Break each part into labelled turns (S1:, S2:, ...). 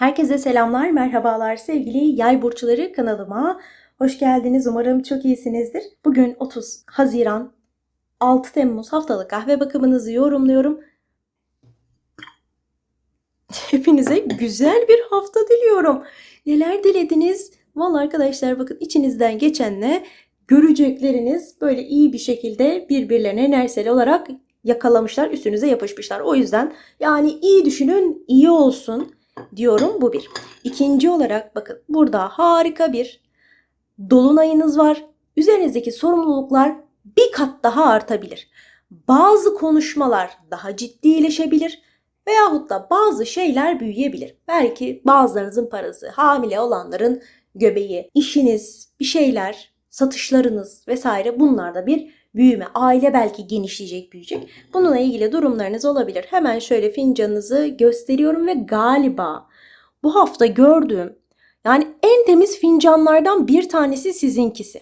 S1: Herkese selamlar, merhabalar sevgili yay burçları kanalıma. Hoş geldiniz. Umarım çok iyisinizdir. Bugün 30 Haziran 6 Temmuz haftalık kahve bakımınızı yorumluyorum. Hepinize güzel bir hafta diliyorum. Neler dilediniz? Vallahi arkadaşlar bakın içinizden geçenle görecekleriniz böyle iyi bir şekilde birbirlerine enerjisel olarak yakalamışlar, üstünüze yapışmışlar. O yüzden yani iyi düşünün, iyi olsun diyorum bu bir. İkinci olarak bakın burada harika bir dolunayınız var. Üzerinizdeki sorumluluklar bir kat daha artabilir. Bazı konuşmalar daha ciddileşebilir veyahut da bazı şeyler büyüyebilir. Belki bazılarınızın parası, hamile olanların göbeği, işiniz, bir şeyler, satışlarınız vesaire bunlarda bir büyüme, aile belki genişleyecek, büyüyecek. Bununla ilgili durumlarınız olabilir. Hemen şöyle fincanınızı gösteriyorum ve galiba bu hafta gördüğüm yani en temiz fincanlardan bir tanesi sizinkisi.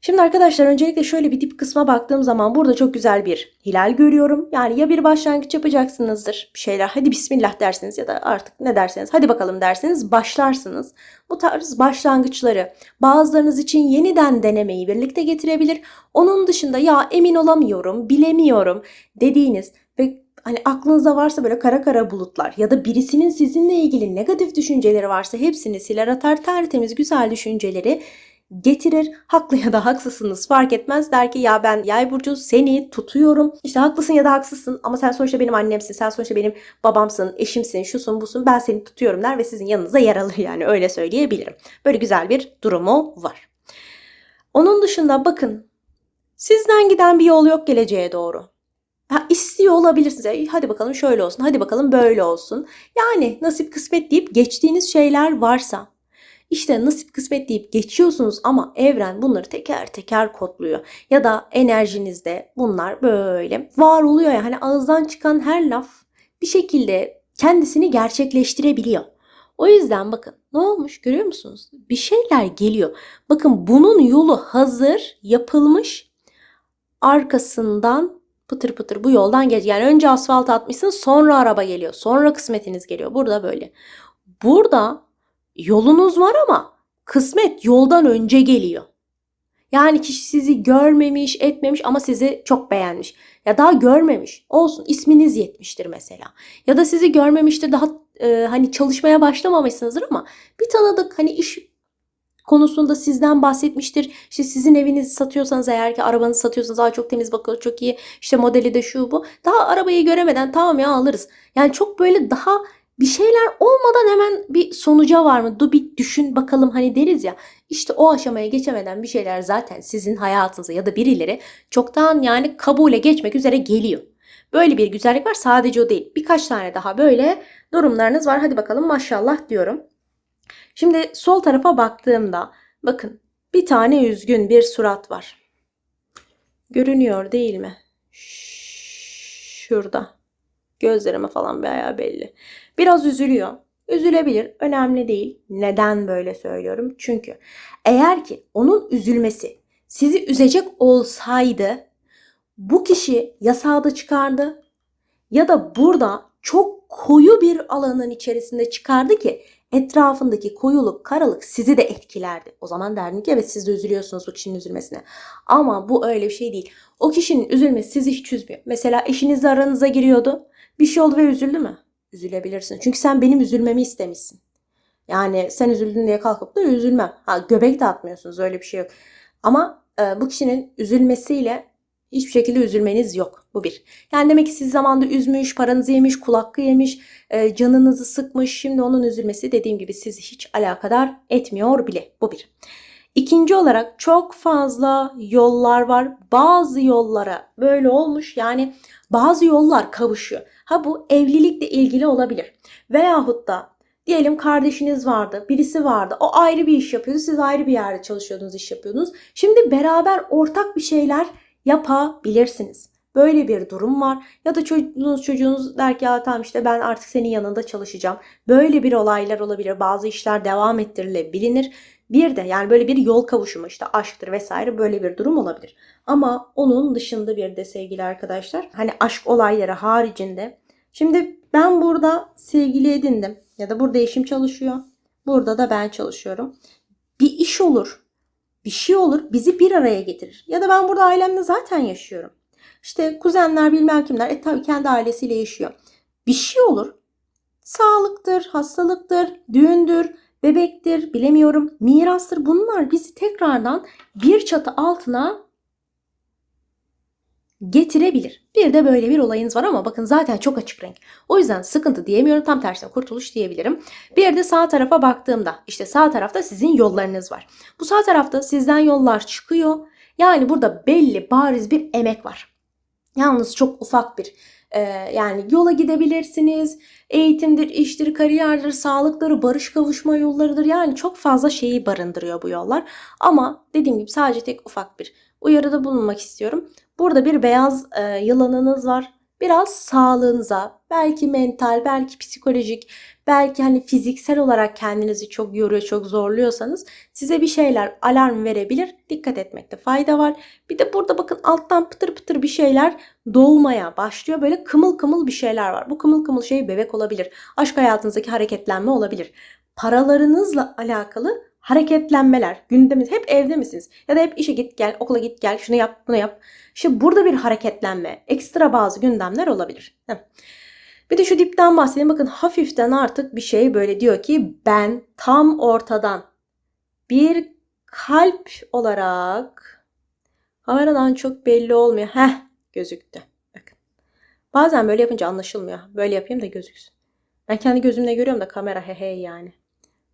S1: Şimdi arkadaşlar öncelikle şöyle bir dip kısma baktığım zaman burada çok güzel bir hilal görüyorum. Yani ya bir başlangıç yapacaksınızdır bir şeyler hadi bismillah dersiniz ya da artık ne derseniz hadi bakalım derseniz başlarsınız. Bu tarz başlangıçları bazılarınız için yeniden denemeyi birlikte getirebilir. Onun dışında ya emin olamıyorum, bilemiyorum dediğiniz ve hani aklınızda varsa böyle kara kara bulutlar ya da birisinin sizinle ilgili negatif düşünceleri varsa hepsini siler atar tertemiz güzel düşünceleri getirir. Haklı ya da haksızsınız fark etmez. Der ki ya ben yay burcu seni tutuyorum. İşte haklısın ya da haksızsın ama sen sonuçta benim annemsin. Sen sonuçta benim babamsın, eşimsin, şusun, busun. Ben seni tutuyorum der ve sizin yanınıza yer alır yani öyle söyleyebilirim. Böyle güzel bir durumu var. Onun dışında bakın sizden giden bir yol yok geleceğe doğru. Ha, istiyor olabilirsiniz. Hadi bakalım şöyle olsun, hadi bakalım böyle olsun. Yani nasip kısmet deyip geçtiğiniz şeyler varsa işte nasip kısmet deyip geçiyorsunuz ama evren bunları teker teker kodluyor. Ya da enerjinizde bunlar böyle var oluyor ya hani ağızdan çıkan her laf bir şekilde kendisini gerçekleştirebiliyor. O yüzden bakın ne olmuş görüyor musunuz? Bir şeyler geliyor. Bakın bunun yolu hazır, yapılmış. Arkasından pıtır pıtır bu yoldan geç. Yani önce asfalt atmışsın sonra araba geliyor. Sonra kısmetiniz geliyor. Burada böyle. Burada Yolunuz var ama kısmet yoldan önce geliyor. Yani kişi sizi görmemiş, etmemiş ama sizi çok beğenmiş. Ya daha görmemiş. Olsun isminiz yetmiştir mesela. Ya da sizi görmemiştir daha e, hani çalışmaya başlamamışsınızdır ama bir tanıdık hani iş konusunda sizden bahsetmiştir. İşte sizin evinizi satıyorsanız eğer ki arabanızı satıyorsanız daha çok temiz bakıyor çok iyi. İşte modeli de şu bu. Daha arabayı göremeden tamam ya alırız. Yani çok böyle daha bir şeyler olmadan hemen bir sonuca var mı? Dur bir düşün bakalım hani deriz ya. İşte o aşamaya geçemeden bir şeyler zaten sizin hayatınıza ya da birileri çoktan yani kabule geçmek üzere geliyor. Böyle bir güzellik var. Sadece o değil. Birkaç tane daha böyle durumlarınız var. Hadi bakalım maşallah diyorum. Şimdi sol tarafa baktığımda bakın bir tane üzgün bir surat var. Görünüyor değil mi? Şurada. Gözlerime falan bayağı belli. Biraz üzülüyor. Üzülebilir. Önemli değil. Neden böyle söylüyorum? Çünkü eğer ki onun üzülmesi sizi üzecek olsaydı bu kişi yasağı da çıkardı ya da burada çok koyu bir alanın içerisinde çıkardı ki etrafındaki koyuluk, karalık sizi de etkilerdi. O zaman derdin ki evet siz de üzülüyorsunuz o kişinin üzülmesine. Ama bu öyle bir şey değil. O kişinin üzülmesi sizi hiç üzmüyor. Mesela eşinizle aranıza giriyordu. Bir şey oldu ve üzüldü mü? Üzülebilirsin. Çünkü sen benim üzülmemi istemişsin. Yani sen üzüldün diye kalkıp da üzülmem. Ha göbek de atmıyorsunuz öyle bir şey yok. Ama e, bu kişinin üzülmesiyle hiçbir şekilde üzülmeniz yok. Bu bir. Yani demek ki siz zamanda üzmüş, paranızı yemiş, kul hakkı yemiş, e, canınızı sıkmış. Şimdi onun üzülmesi dediğim gibi sizi hiç alakadar etmiyor bile. Bu bir. İkinci olarak çok fazla yollar var. Bazı yollara böyle olmuş. Yani bazı yollar kavuşuyor. Ha bu evlilikle ilgili olabilir. Veyahut da diyelim kardeşiniz vardı, birisi vardı. O ayrı bir iş yapıyordu. Siz ayrı bir yerde çalışıyordunuz, iş yapıyordunuz. Şimdi beraber ortak bir şeyler yapabilirsiniz. Böyle bir durum var. Ya da çocuğunuz çocuğunuz der ki ya tamam işte ben artık senin yanında çalışacağım. Böyle bir olaylar olabilir. Bazı işler devam ettirilebilir. Bir de yani böyle bir yol kavuşumu işte aşktır vesaire böyle bir durum olabilir. Ama onun dışında bir de sevgili arkadaşlar hani aşk olayları haricinde. Şimdi ben burada sevgili edindim. Ya da burada eşim çalışıyor. Burada da ben çalışıyorum. Bir iş olur. Bir şey olur bizi bir araya getirir. Ya da ben burada ailemle zaten yaşıyorum. İşte kuzenler bilmem kimler e tabii kendi ailesiyle yaşıyor. Bir şey olur. Sağlıktır, hastalıktır, düğündür, bebektir, bilemiyorum, mirastır. Bunlar bizi tekrardan bir çatı altına getirebilir. Bir de böyle bir olayınız var ama bakın zaten çok açık renk. O yüzden sıkıntı diyemiyorum. Tam tersine kurtuluş diyebilirim. Bir de sağ tarafa baktığımda işte sağ tarafta sizin yollarınız var. Bu sağ tarafta sizden yollar çıkıyor. Yani burada belli bariz bir emek var. Yalnız çok ufak bir yani yola gidebilirsiniz. Eğitimdir, iştir, kariyerdir, sağlıkları, barış kavuşma yollarıdır. Yani çok fazla şeyi barındırıyor bu yollar. Ama dediğim gibi sadece tek ufak bir uyarıda bulunmak istiyorum. Burada bir beyaz e, yılanınız var. Biraz sağlığınıza, belki mental, belki psikolojik, belki hani fiziksel olarak kendinizi çok yoruyor, çok zorluyorsanız size bir şeyler alarm verebilir. Dikkat etmekte fayda var. Bir de burada bakın alttan pıtır pıtır bir şeyler doğmaya başlıyor. Böyle kımıl kımıl bir şeyler var. Bu kımıl kımıl şey bebek olabilir. Aşk hayatınızdaki hareketlenme olabilir. Paralarınızla alakalı hareketlenmeler. Gündeminiz hep evde misiniz? Ya da hep işe git gel, okula git gel, şunu yap, bunu yap. İşte burada bir hareketlenme, ekstra bazı gündemler olabilir. Heh. Bir de şu dipten bahsedeyim. Bakın hafiften artık bir şey böyle diyor ki ben tam ortadan bir kalp olarak kameradan çok belli olmuyor. Heh gözüktü. Bakın. Bazen böyle yapınca anlaşılmıyor. Böyle yapayım da gözüksün. Ben kendi gözümle görüyorum da kamera he he yani.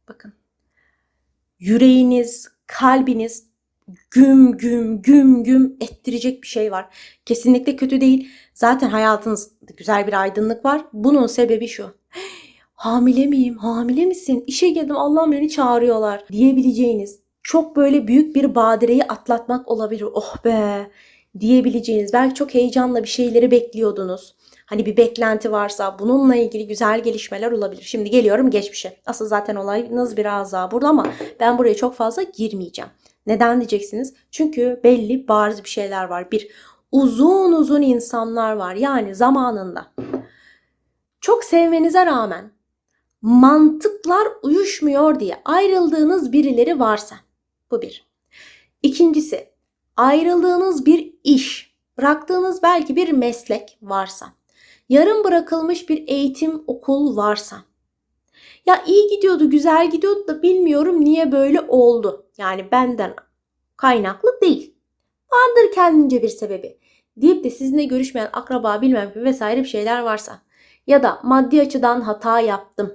S1: Bakın. Yüreğiniz, kalbiniz güm güm güm güm ettirecek bir şey var. Kesinlikle kötü değil. Zaten hayatınızda güzel bir aydınlık var. Bunun sebebi şu. Hamile miyim? Hamile misin? İşe girdim Allah'ım beni çağırıyorlar diyebileceğiniz çok böyle büyük bir badireyi atlatmak olabilir. Oh be diyebileceğiniz belki çok heyecanla bir şeyleri bekliyordunuz. Hani bir beklenti varsa bununla ilgili güzel gelişmeler olabilir. Şimdi geliyorum geçmişe. Asıl zaten olayınız biraz daha burada ama ben buraya çok fazla girmeyeceğim. Neden diyeceksiniz? Çünkü belli bariz bir şeyler var. Bir uzun uzun insanlar var. Yani zamanında çok sevmenize rağmen mantıklar uyuşmuyor diye ayrıldığınız birileri varsa. Bu bir. İkincisi ayrıldığınız bir iş, bıraktığınız belki bir meslek varsa. Yarım bırakılmış bir eğitim okul varsa. Ya iyi gidiyordu, güzel gidiyordu da bilmiyorum niye böyle oldu. Yani benden kaynaklı değil. Vardır kendince bir sebebi. Deyip de sizinle görüşmeyen akraba bilmem ki vesaire bir şeyler varsa. Ya da maddi açıdan hata yaptım.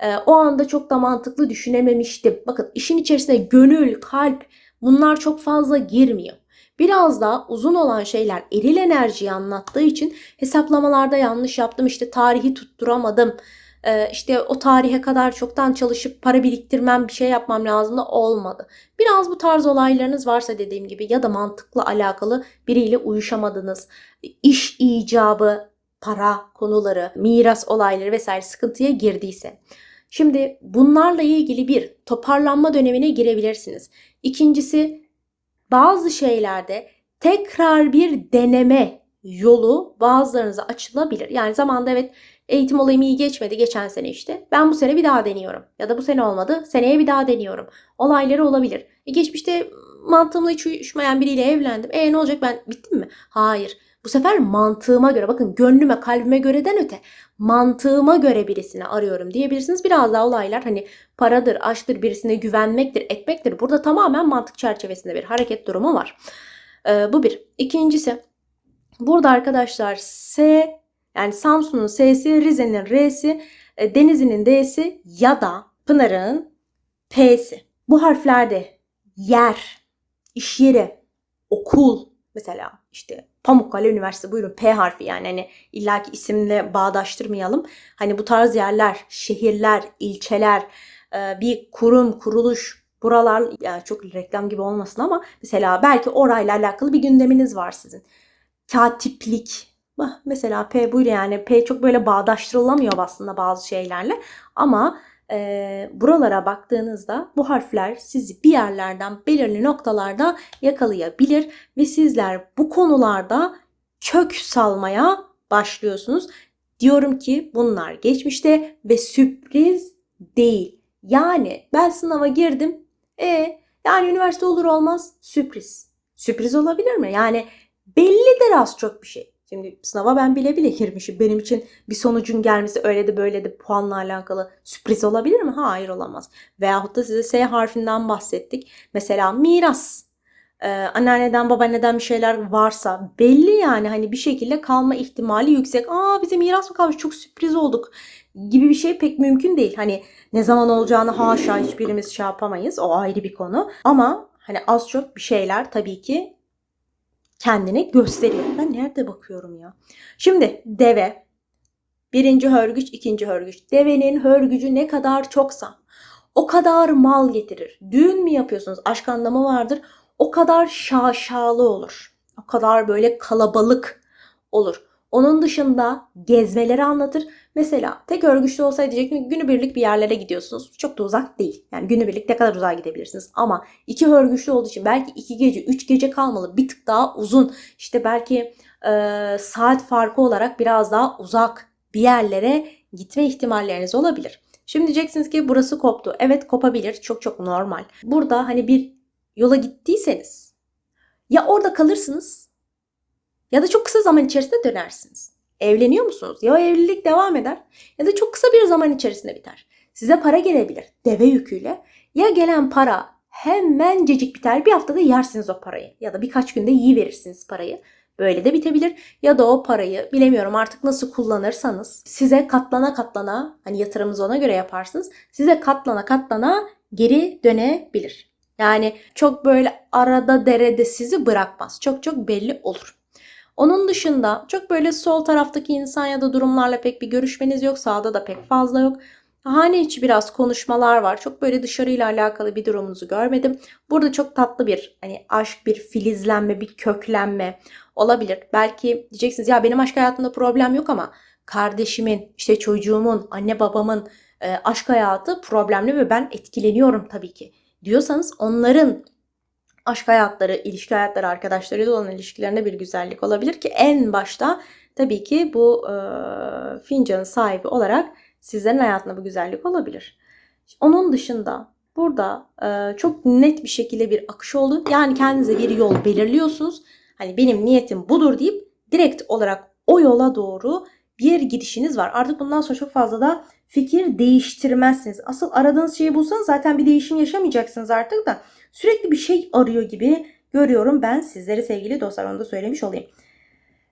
S1: Ee, o anda çok da mantıklı düşünememiştim. Bakın işin içerisine gönül, kalp bunlar çok fazla girmiyor. Biraz daha uzun olan şeyler eril enerjiyi anlattığı için hesaplamalarda yanlış yaptım. İşte tarihi tutturamadım. Ee, işte o tarihe kadar çoktan çalışıp para biriktirmem bir şey yapmam lazım da olmadı. Biraz bu tarz olaylarınız varsa dediğim gibi ya da mantıkla alakalı biriyle uyuşamadınız. iş icabı, para konuları, miras olayları vesaire sıkıntıya girdiyse. Şimdi bunlarla ilgili bir toparlanma dönemine girebilirsiniz. İkincisi bazı şeylerde tekrar bir deneme yolu bazılarınıza açılabilir. Yani zamanda evet eğitim olayım iyi geçmedi geçen sene işte. Ben bu sene bir daha deniyorum. Ya da bu sene olmadı seneye bir daha deniyorum. Olayları olabilir. E geçmişte mantığımla hiç uyuşmayan biriyle evlendim. E ne olacak ben bittim mi? Hayır. Bu sefer mantığıma göre bakın gönlüme kalbime göreden öte mantığıma göre birisini arıyorum diyebilirsiniz. Biraz daha olaylar hani paradır, aşktır, birisine güvenmektir, etmektir. Burada tamamen mantık çerçevesinde bir hareket durumu var. Ee, bu bir. İkincisi burada arkadaşlar S yani Samsun'un S'si, Rize'nin R'si, e, Denizli'nin D'si ya da Pınar'ın P'si. Bu harflerde yer, iş yeri, okul mesela işte Pamukkale Üniversitesi buyurun P harfi yani hani illaki isimle bağdaştırmayalım. Hani bu tarz yerler, şehirler, ilçeler, e, bir kurum, kuruluş buralar yani çok reklam gibi olmasın ama mesela belki orayla alakalı bir gündeminiz var sizin. Katiplik mesela P buyur yani P çok böyle bağdaştırılamıyor aslında bazı şeylerle ama e, buralara baktığınızda bu harfler sizi bir yerlerden belirli noktalarda yakalayabilir ve sizler bu konularda kök salmaya başlıyorsunuz. Diyorum ki bunlar geçmişte ve sürpriz değil. Yani ben sınava girdim. E yani üniversite olur olmaz sürpriz. Sürpriz olabilir mi? Yani bellidir az çok bir şey. Şimdi sınava ben bile bile girmişim. Benim için bir sonucun gelmesi öyle de böyle de puanla alakalı sürpriz olabilir mi? Hayır olamaz. Veyahut da size S harfinden bahsettik. Mesela miras. Ee, anneanneden babaanneden bir şeyler varsa belli yani hani bir şekilde kalma ihtimali yüksek. Aa bize miras mı kalmış çok sürpriz olduk gibi bir şey pek mümkün değil. Hani ne zaman olacağını haşa hiçbirimiz şey yapamayız. O ayrı bir konu. Ama hani az çok bir şeyler tabii ki kendini gösteriyor. Ben nerede bakıyorum ya? Şimdi deve. Birinci hörgüç, ikinci hörgüç. Devenin hörgücü ne kadar çoksa o kadar mal getirir. Düğün mü yapıyorsunuz? Aşk anlamı vardır. O kadar şaşalı olur. O kadar böyle kalabalık olur. Onun dışında gezmeleri anlatır. Mesela tek örgüçlü olsaydı diyecektim günübirlik bir yerlere gidiyorsunuz. Çok da uzak değil. Yani günübirlik ne kadar uzağa gidebilirsiniz. Ama iki örgüçlü olduğu için belki iki gece, üç gece kalmalı. Bir tık daha uzun. İşte belki e, saat farkı olarak biraz daha uzak bir yerlere gitme ihtimalleriniz olabilir. Şimdi diyeceksiniz ki burası koptu. Evet kopabilir. Çok çok normal. Burada hani bir yola gittiyseniz ya orada kalırsınız ya da çok kısa zaman içerisinde dönersiniz. Evleniyor musunuz? Ya evlilik devam eder ya da çok kısa bir zaman içerisinde biter. Size para gelebilir deve yüküyle. Ya gelen para hemencecik biter. Bir haftada yersiniz o parayı ya da birkaç günde iyi verirsiniz parayı. Böyle de bitebilir. Ya da o parayı bilemiyorum artık nasıl kullanırsanız size katlana katlana hani yatırımınızı ona göre yaparsınız. Size katlana katlana geri dönebilir. Yani çok böyle arada derede sizi bırakmaz. Çok çok belli olur. Onun dışında çok böyle sol taraftaki insan ya da durumlarla pek bir görüşmeniz yok. Sağda da pek fazla yok. Hane içi biraz konuşmalar var. Çok böyle dışarıyla alakalı bir durumunuzu görmedim. Burada çok tatlı bir hani aşk, bir filizlenme, bir köklenme olabilir. Belki diyeceksiniz ya benim aşk hayatımda problem yok ama kardeşimin, işte çocuğumun, anne babamın e, aşk hayatı problemli ve ben etkileniyorum tabii ki diyorsanız onların aşk hayatları, ilişki hayatları, arkadaşlarıyla olan ilişkilerinde bir güzellik olabilir ki en başta tabii ki bu e, fincanın sahibi olarak sizlerin hayatında bu güzellik olabilir. Onun dışında burada e, çok net bir şekilde bir akış oldu. Yani kendinize bir yol belirliyorsunuz. Hani benim niyetim budur deyip direkt olarak o yola doğru bir gidişiniz var. Artık bundan sonra çok fazla da fikir değiştirmezsiniz. Asıl aradığınız şeyi bulsanız zaten bir değişim yaşamayacaksınız artık da sürekli bir şey arıyor gibi görüyorum ben sizleri sevgili dostlar onu da söylemiş olayım.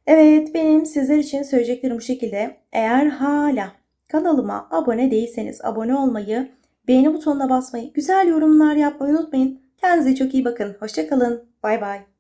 S1: Evet benim sizler için söyleyeceklerim bu şekilde. Eğer hala kanalıma abone değilseniz abone olmayı, beğeni butonuna basmayı, güzel yorumlar yapmayı unutmayın. Kendinize çok iyi bakın. Hoşçakalın. Bay bay.